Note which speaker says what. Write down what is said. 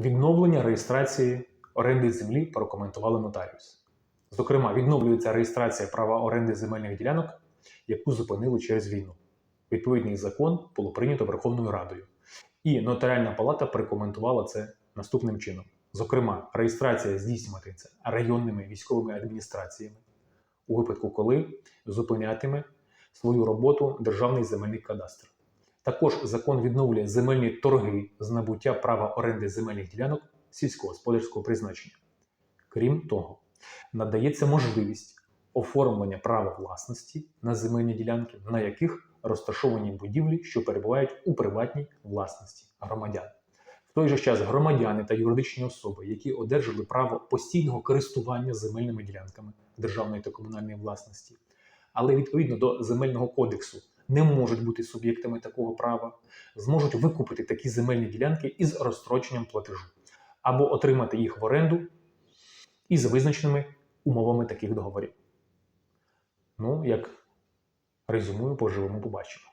Speaker 1: Відновлення реєстрації оренди землі прокоментували нотаріуси. Зокрема, відновлюється реєстрація права оренди земельних ділянок, яку зупинили через війну. Відповідний закон було прийнято Верховною Радою. І Нотаріальна палата прокоментувала це наступним чином. Зокрема, реєстрація здійснюватиметься районними військовими адміністраціями у випадку, коли зупинятиме свою роботу Державний земельний кадастр. Також закон відновлює земельні торги з набуття права оренди земельних ділянок сільськогосподарського призначення. Крім того, надається можливість оформлення права власності на земельні ділянки, на яких розташовані будівлі, що перебувають у приватній власності громадян. В той же час громадяни та юридичні особи, які одержали право постійного користування земельними ділянками державної та комунальної власності, але відповідно до земельного кодексу не можуть бути суб'єктами такого права, зможуть викупити такі земельні ділянки із розстроченням платежу або отримати їх в оренду із визначеними умовами таких договорів. Ну, як резюмую, поживемо, побачимо.